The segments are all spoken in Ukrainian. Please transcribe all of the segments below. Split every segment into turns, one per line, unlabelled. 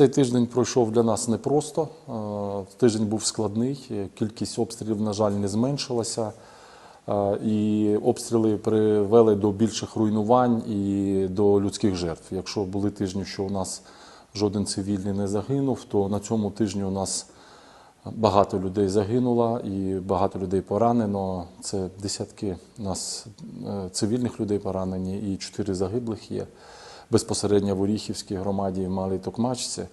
Цей тиждень пройшов для нас непросто. Е, Тиждень був складний, кількість обстрілів, на жаль, не зменшилася. Е, І обстріли привели до більших руйнувань і до людських жертв. Якщо були тижні, що у нас жоден цивільний не загинув, то на цьому тижні у нас багато людей загинуло і багато людей поранено. Це десятки у нас е, цивільних людей поранені і чотири загиблих є безпосередньо в Оріхівській громаді в Малій Токмачці. Е,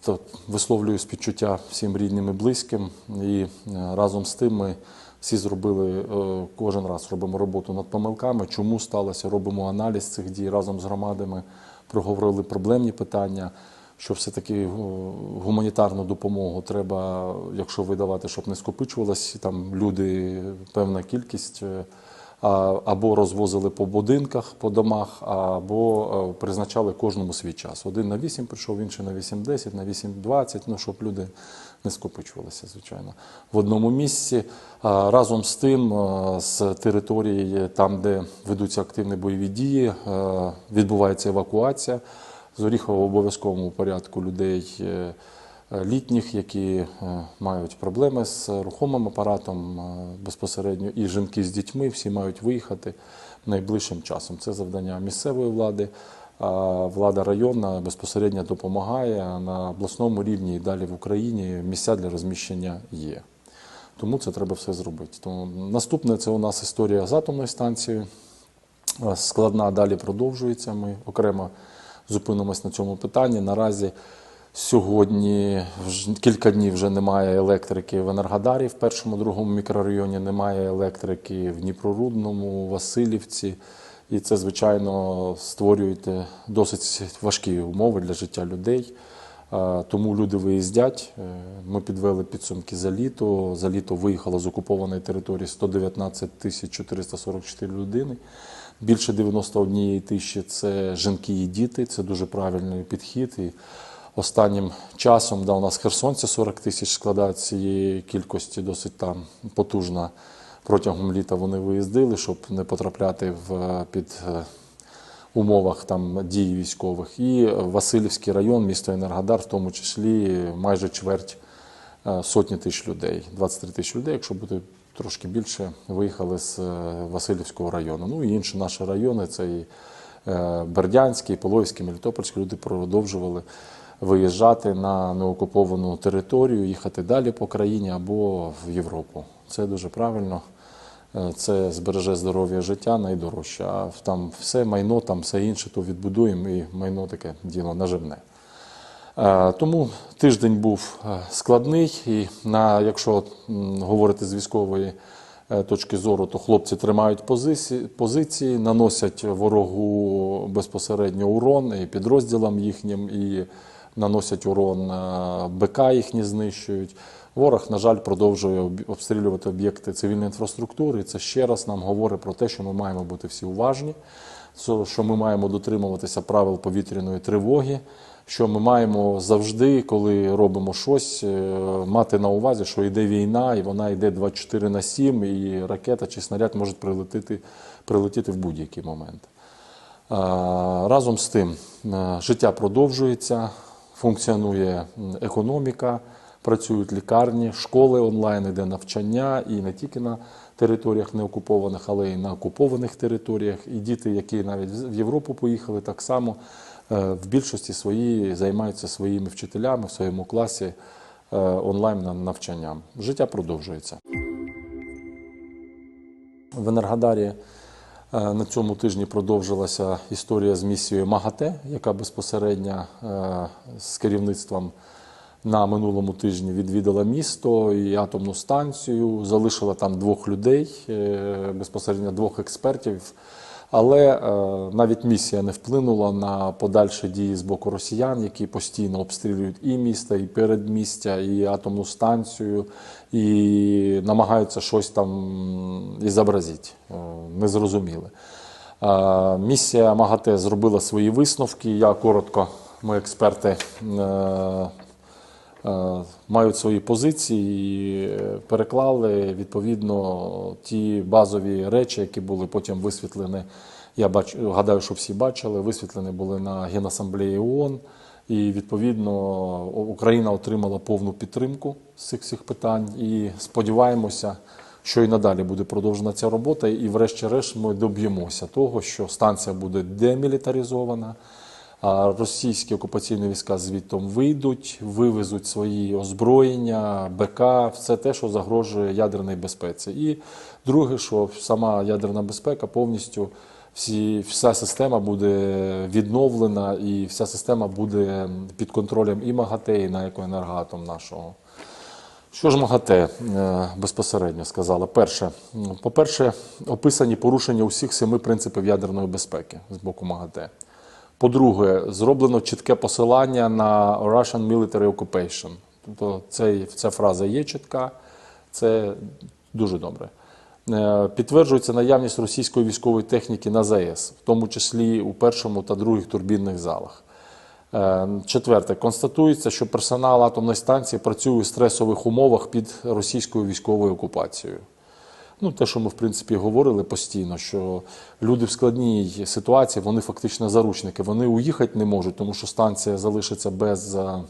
то Висловлюю співчуття всім рідним і близьким. І е, разом з тим ми всі зробили е, кожен раз робимо роботу над помилками. Чому сталося? Робимо аналіз цих дій разом з громадами, проговорили проблемні питання. Що все-таки гуманітарну допомогу треба, якщо видавати, щоб не скопичувалась там люди, певна кількість, або розвозили по будинках, по домах, або е, призначали кожному свій час. Один на 8 прийшов, інший на 8.10, на 8.20, ну щоб люди не скопичувалися, звичайно, в одному місці. Разом з тим, е, з території, там, де ведуться активні бойові дії, е, відбувається евакуація. З Оріхова в обов'язковому порядку людей літніх, які е, мають проблеми з рухомим апаратом е, безпосередньо, і жінки з дітьми всі мають виїхати найближчим часом. Це завдання місцевої влади. А влада районна безпосередньо допомагає на обласному рівні і далі в Україні. Місця для розміщення є. Тому це треба все зробити. Тому наступне це у нас історія з атомною станцією. Е, Складна далі продовжується. Ми окремо зупинимось на цьому питанні. Наразі сьогодні кілька днів вже немає електрики в Енергодарі, в першому другому мікрорайоні немає електрики в Дніпрорудному, Васильівці. І це, звичайно, створює досить важкі умови для життя людей. Тому люди виїздять. Е, Ми підвели підсумки за літо. За літо виїхало з окупованої території 119 тисяч 444 людини. Більше 91 тисячі це жінки і діти. Це дуже правильний підхід. І останнім часом, да, у нас херсонці 40 тисяч складають цієї кількості, досить там потужна. Протягом літа вони виїздили, щоб не потрапляти в під е, умовах там дій військових. І Васильівський район, місто Енергодар, в тому числі майже чверть е, сотні тисяч людей, 23 тисячі людей, якщо бути трошки більше, виїхали з е, Васильівського району. Ну і інші наші райони, це і Бердянський, Половський, Мелітопольський, люди продовжували виїжджати на неокуповану територію, їхати далі по країні або в Європу. Це дуже правильно. Е, Це збереже здоров'я життя найдорожче. А там все майно, там все інше, то відбудуємо і майно таке діло наживне. Е, Тому тиждень був е, складний, і на, якщо говорити з військової точки зору, то хлопці тримають позиції, позиції наносять ворогу безпосередньо урон і підрозділам їхнім, і наносять урон е, БК їхні знищують. Ворог, на жаль, продовжує обстрілювати об'єкти цивільної інфраструктури. Це ще раз нам говорить про те, що ми маємо бути всі уважні, що ми маємо дотримуватися правил повітряної тривоги, що ми маємо завжди, коли робимо щось, е, мати на увазі, що йде війна, і вона йде 24 на 7, і ракета чи снаряд можуть прилетіти, прилетіти в будь-який момент. Е, Разом з тим, життя продовжується, функціонує економіка, працюють лікарні, школи онлайн, іде навчання і не тільки на територіях неокупованих, але й на окупованих територіях. І діти, які навіть в Європу поїхали, так само е, в більшості своїй займаються своїми вчителями в своєму класі е, онлайн на- навчанням. Життя продовжується. В Енергодарі на цьому тижні продовжилася історія з місією МАГАТЕ, яка безпосередньо е, з керівництвом на минулому тижні відвідала місто і атомну станцію, залишила там двох людей, е, безпосередньо двох експертів. Але е, навіть місія не вплинула на подальші дії з боку росіян, які постійно обстрілюють і міста, і передмістя, і атомну станцію, і намагаються щось там і зобразити. Е, Незрозуміле. Е, Місія МАГАТЕ зробила свої висновки. Я коротко, ми експерти. Е, Мають свої позиції, і е, переклали відповідно ті базові речі, які були потім висвітлені. Я бачу, гадаю, що всі бачили. Висвітлені були на Генасамблеї ООН І відповідно Україна отримала повну підтримку з цих всіх питань. І сподіваємося, що і надалі буде продовжена ця робота. І, врешті-решт, ми доб'ємося того, що станція буде демілітаризована. Російські окупаційні війська звідтом вийдуть, вивезуть свої озброєння, БК, все те, що загрожує ядерній безпеці. І друге, що сама ядерна безпека повністю всі, вся система буде відновлена, і вся система буде під контролем і МАГАТЕ, і на екоенергатом нашого. Що ж МАГАТЕ е, безпосередньо сказала? Перше, по-перше, описані порушення усіх семи принципів ядерної безпеки з боку МАГАТЕ. По-друге, зроблено чітке посилання на Russian Military Occupation. Тобто цей, ця фраза є чітка, це дуже добре. Е, Підтверджується наявність російської військової техніки на ЗАЕС, в тому числі у першому та других турбінних залах. Е, Четверте, констатується, що персонал атомної станції працює у стресових умовах під російською військовою окупацією. Ну, те, що ми в принципі говорили постійно, що люди в складній ситуації, вони фактично заручники. Вони уїхати не можуть, тому що станція залишиться без е,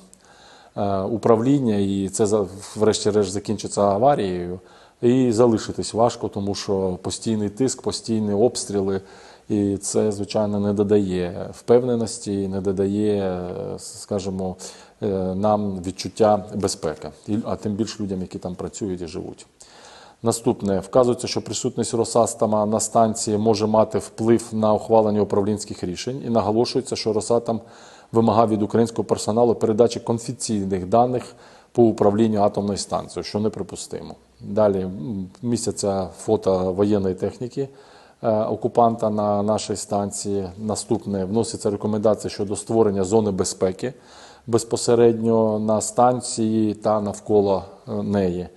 е, управління, і це врешті-решт закінчиться аварією. І залишитись важко, тому що постійний тиск, постійні обстріли, і це, звичайно, не додає впевненості, не додає, е, скажімо, нам відчуття безпеки, а тим більше людям, які там працюють і живуть. Наступне вказується, що присутність Росатома на станції може мати вплив на ухвалення управлінських рішень, і наголошується, що Росатом вимагав від українського персоналу передачі конфіденційних даних по управлінню атомною станцією, що неприпустимо. Далі м, містяться фото воєнної техніки е, окупанта на нашій станції. Наступне вноситься рекомендація щодо створення зони безпеки безпосередньо на станції та навколо е, неї.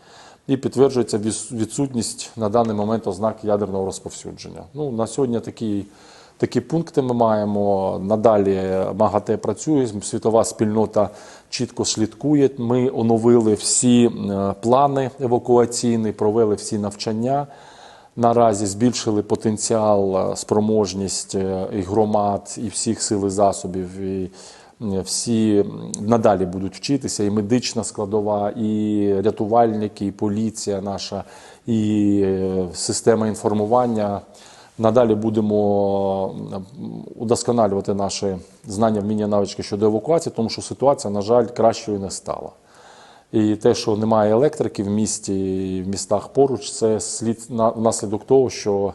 І підтверджується відсутність на даний момент ознак ядерного розповсюдження. Ну, на сьогодні такі, такі пункти ми маємо. Надалі МАГАТЕ працює, світова спільнота чітко слідкує. Ми оновили всі е, плани евакуаційні, провели всі навчання. Наразі збільшили потенціал, е, спроможність е, і громад, і всіх сил і засобів. І всі надалі будуть вчитися, і медична складова, і рятувальники, і поліція наша, і е, система інформування. Надалі будемо удосконалювати наші знання, вміння, навички щодо евакуації, тому що ситуація, на жаль, кращою не стала. І те, що немає електрики в місті і в містах поруч, це слід на внаслідок того, що е,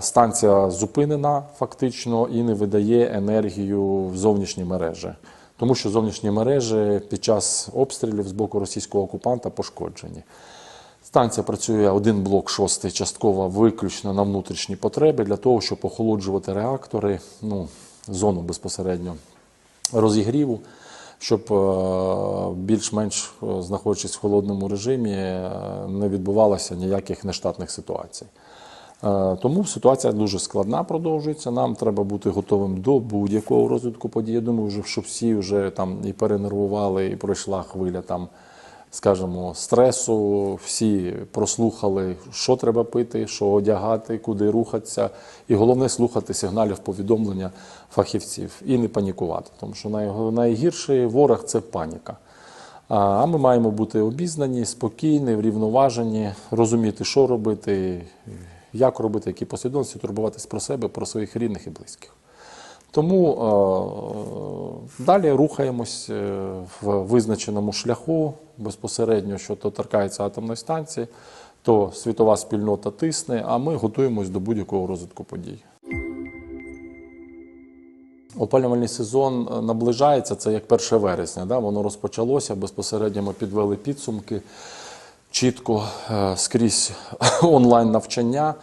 станція зупинена фактично і не видає енергію в зовнішні мережі. Тому що зовнішні мережі під час обстрілів з боку російського окупанта пошкоджені. Станція працює один блок шостий, частково виключно на внутрішні потреби для того, щоб охолоджувати реактори, ну, зону безпосередньо розігріву, щоб е, більш-менш е, знаходячись в холодному режимі, е, не відбувалося ніяких нештатних ситуацій. Е, Тому ситуація дуже складна продовжується. Нам треба бути готовим до будь-якого розвитку подій. Я думаю, що всі вже там і перенервували, і пройшла хвиля там, скажімо, стресу. Всі прослухали, що треба пити, що одягати, куди рухатися. І головне слухати сигналів повідомлення фахівців і не панікувати. Тому що найгірший ворог це паніка. А ми маємо бути обізнані, спокійні, врівноважені, розуміти, що робити, як робити, які послідовності, турбуватись про себе, про своїх рідних і близьких. Тому е, далі рухаємось е, в визначеному шляху безпосередньо, що то торкається атомної станції, то світова спільнота тисне, а ми готуємось до будь-якого розвитку подій. Опалювальний сезон наближається, це як 1 вересня. Да? Воно розпочалося. Безпосередньо ми підвели підсумки чітко е, скрізь онлайн навчання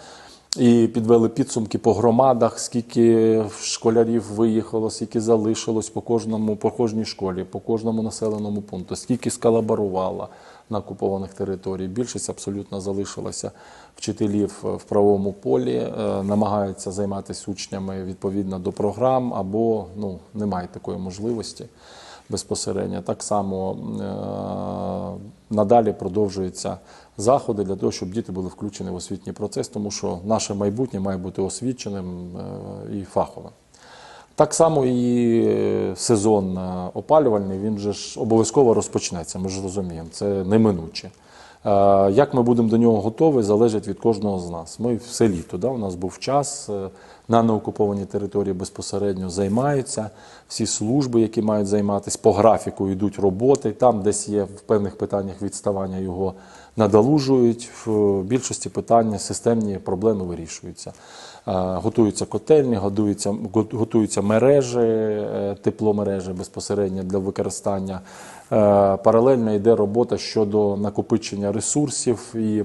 і підвели підсумки по громадах, скільки школярів виїхало, скільки залишилось по кожному, по кожній школі, по кожному населеному пункту, скільки сколаборувало на окупованих територіях. Більшість абсолютно залишилася вчителів е, в правовому полі, е, намагаються займатися учнями відповідно до програм, або ну, немає такої можливості безпосередньо. Так само е, надалі продовжуються заходи для того, щоб діти були включені в освітній процес, тому що наше майбутнє має бути освіченим е, і фаховим. Так само і е, сезон опалювальний, він же ж обов'язково розпочнеться, ми ж розуміємо, це неминуче. Як ми будемо до нього готові, залежить від кожного з нас. Ми все літо, да, у нас був час, на неокупованій території безпосередньо займаються, всі служби, які мають займатися, по графіку йдуть роботи, там десь є в певних питаннях відставання його надолужують. В більшості питань системні проблеми вирішуються. Е, Готуються котельні, готуються, готуються мережі, е, тепломережі безпосередньо для використання. Е, Паралельно йде робота щодо накопичення ресурсів і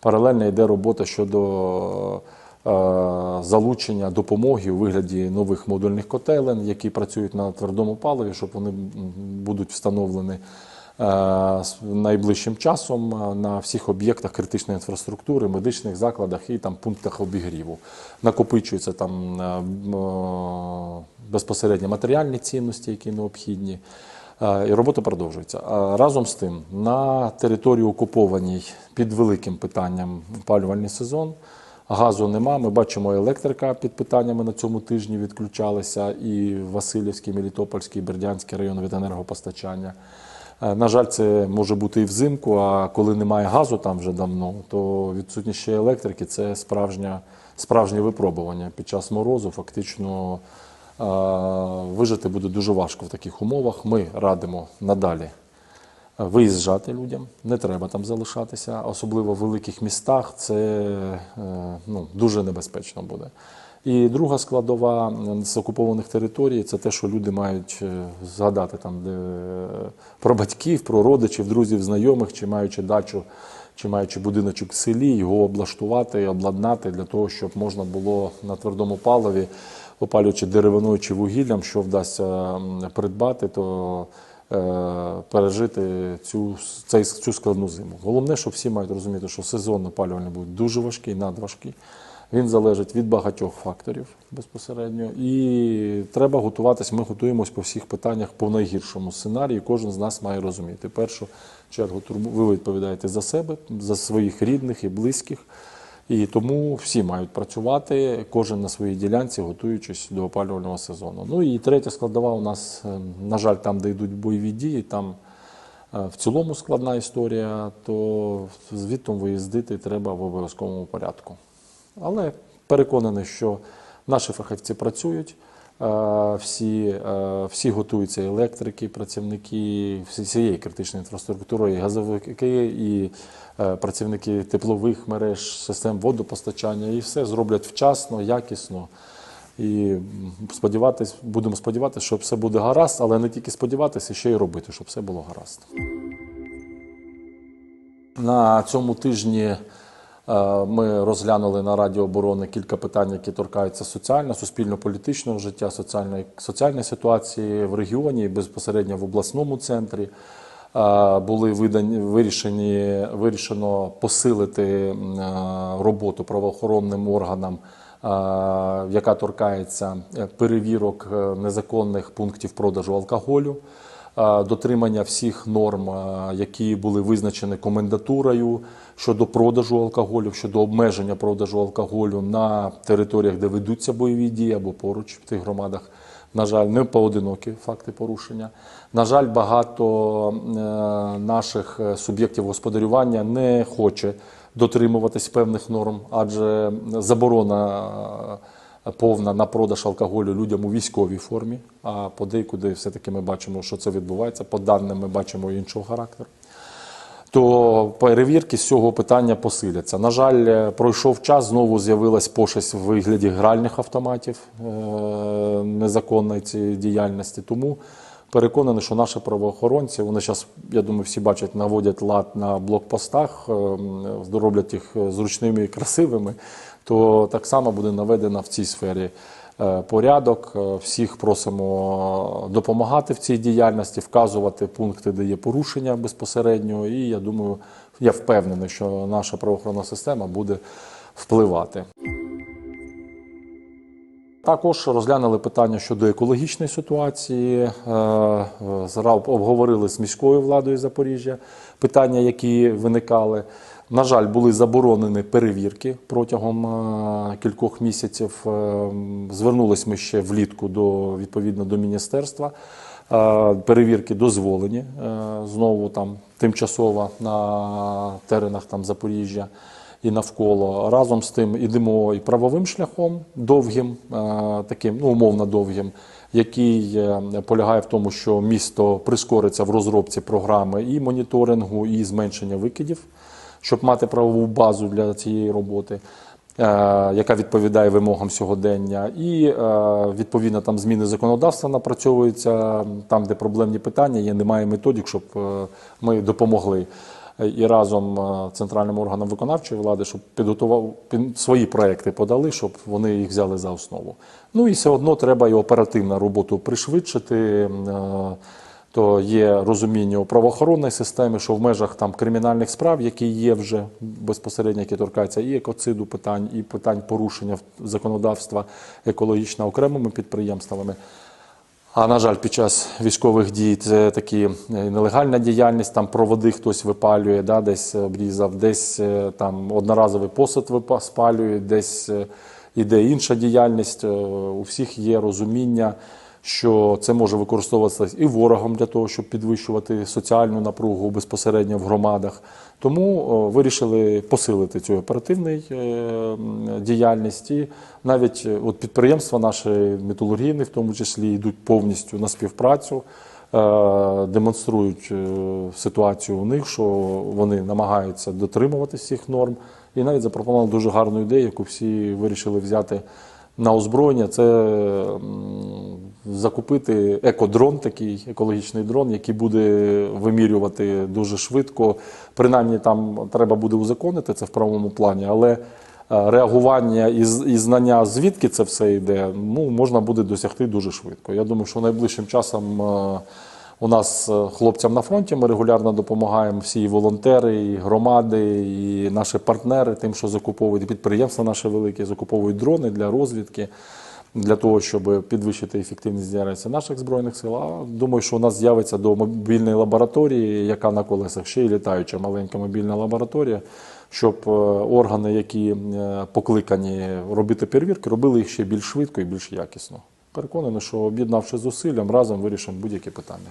паралельно йде робота щодо залучення допомоги у вигляді нових модульних котелень, які працюють на твердому паливі, щоб вони будуть встановлені е, найближчим часом е, на всіх об'єктах критичної інфраструктури, медичних закладах і там пунктах обігріву. Накопичуються там е, е, безпосередньо матеріальні цінності, які необхідні. Е, І робота продовжується. Разом з тим, на території окупованій під великим питанням опалювальний сезон. Газу нема. Ми бачимо електрика під питаннями на цьому тижні відключалися і Васильівський, Мелітопольський, Бердянський район від енергопостачання. Е, На жаль, це може бути і взимку, а коли немає газу там вже давно, то відсутність ще електрики це справжня, справжнє випробування. Під час морозу фактично е, вижити буде дуже важко в таких умовах. Ми радимо надалі виїжджати людям, не треба там залишатися, особливо в великих містах це е, ну, дуже небезпечно буде. І друга складова з окупованих територій це те, що люди мають е, згадати там, де, е, про батьків, про родичів, друзів, знайомих, чи маючи дачу, чи маючи будиночок в селі, його облаштувати, обладнати для того, щоб можна було на твердому паливі, опалюючи деревиною чи вугіллям, що вдасться придбати, то е, пережити цю, цей, цю складну зиму. Головне, щоб всі мають розуміти, що сезон опалювальний буде дуже важкий, надважкий. Він залежить від багатьох факторів безпосередньо. І треба готуватись. Ми готуємось по всіх питаннях по найгіршому сценарію. Кожен з нас має розуміти. Першу чергу ви відповідаєте за себе, за своїх рідних і близьких. І тому всі мають працювати, кожен на своїй ділянці, готуючись до опалювального сезону. Ну і третя складова у нас, е, на жаль, там, де йдуть бойові дії, там е, в цілому складна історія, то звідти виїздити треба в обов'язковому порядку. Але переконаний, що наші фахівці працюють, всі, всі готуються електрики, працівники всієї критичної інфраструктури, і газовики, і е, працівники теплових мереж, систем водопостачання, і все зроблять вчасно, якісно. І сподіватись, будемо сподіватися, що все буде гаразд, але не тільки сподіватися, ще й робити, щоб все було гаразд. На цьому тижні ми розглянули на Раді оборони кілька питань, які торкаються соціально, суспільно-політичного життя, соціальної, соціальної ситуації в регіоні безпосередньо в обласному центрі. Е, Були видані, вирішені, вирішено посилити е, роботу правоохоронним органам, е, яка торкається е, перевірок е, незаконних пунктів продажу алкоголю е, дотримання всіх норм, е, які були визначені комендатурою щодо продажу алкоголю, щодо обмеження продажу алкоголю на територіях, де ведуться бойові дії або поруч в тих громадах. На жаль, не поодинокі факти порушення. На жаль, багато е, наших е, суб'єктів господарювання не хоче дотримуватись певних норм, адже заборона е, повна на продаж алкоголю людям у військовій формі. А подейкуди все-таки ми бачимо, що це відбувається. По даним ми бачимо іншого характеру. То перевірки з цього питання посиляться. На жаль, е, пройшов час, знову з'явилась пошесть в вигляді гральних автоматів е, незаконної цієї діяльності. Тому переконаний, що наші правоохоронці, вони зараз, я думаю, всі бачать, наводять лад на блокпостах, е, роблять їх е, зручними і красивими, то так само буде наведена в цій сфері е, порядок. Е, Всіх просимо допомагати в цій діяльності, вказувати пункти, де є порушення безпосередньо. І я думаю, я впевнений, що наша правоохоронна система буде впливати. Також розглянули питання щодо екологічної ситуації. Е, Обговорили з міською владою Запоріжжя питання, які виникали. На жаль, були заборонені перевірки протягом е, кількох місяців. Е, Звернулись ми ще влітку до відповідно до міністерства. Перевірки дозволені знову там тимчасово на теренах там Запоріжжя і навколо. Разом з тим ідемо і правовим шляхом довгим, е, таким ну умовно довгим, який е, полягає в тому, що місто прискориться в розробці програми і моніторингу, і зменшення викидів, щоб мати правову базу для цієї роботи. е, Яка відповідає вимогам сьогодення, і відповідно там зміни законодавства напрацьовуються там, де проблемні питання є, немає методик, щоб ми допомогли і разом е, центральним органам виконавчої влади, щоб підготував під- свої проекти подали, щоб вони їх взяли за основу. Ну і все одно треба і оперативну роботу пришвидшити. е, То є розуміння у правоохоронної системи, що в межах там кримінальних справ, які є вже безпосередньо, які торкаються і екоциду питань, і питань порушення законодавства екологічно окремими підприємствами. А на жаль, під час військових дій це такі е, нелегальна діяльність, там проводи хтось випалює, да, десь обрізав, десь е, там одноразовий випа- спалює, десь е, іде інша діяльність. У всіх є розуміння, що це може використовуватися і ворогом для того, щоб підвищувати соціальну напругу безпосередньо в громадах. Тому вирішили посилити цю оперативну е, діяльність. І навіть е, от підприємства наші металургійні, в тому числі, йдуть повністю на співпрацю, е, демонструють е, ситуацію у них, що вони намагаються дотримуватися всіх норм. І навіть запропонували дуже гарну ідею, яку всі вирішили взяти на озброєння. Це закупити екодрон, такий екологічний дрон, який буде вимірювати дуже швидко. Принаймні там треба буде узаконити це в правому плані, але е, реагування і, і знання, звідки це все йде, ну, можна буде досягти дуже швидко. Я думаю, що найближчим часом. У нас е, хлопцям на фронті ми регулярно допомагаємо всі і волонтери, і громади, і наші партнери, тим, що закуповують підприємства наші великі, закуповують дрони для розвідки, для того, щоб підвищити ефективність діяльності наших збройних сил. А думаю, що у нас з'явиться до мобільної лабораторії, яка на колесах ще й літаюча маленька мобільна лабораторія, щоб е, органи, які е, покликані робити перевірки, робили їх ще більш швидко і більш якісно. Переконаний, що об'єднавши зусиллям, разом вирішимо будь-які питання.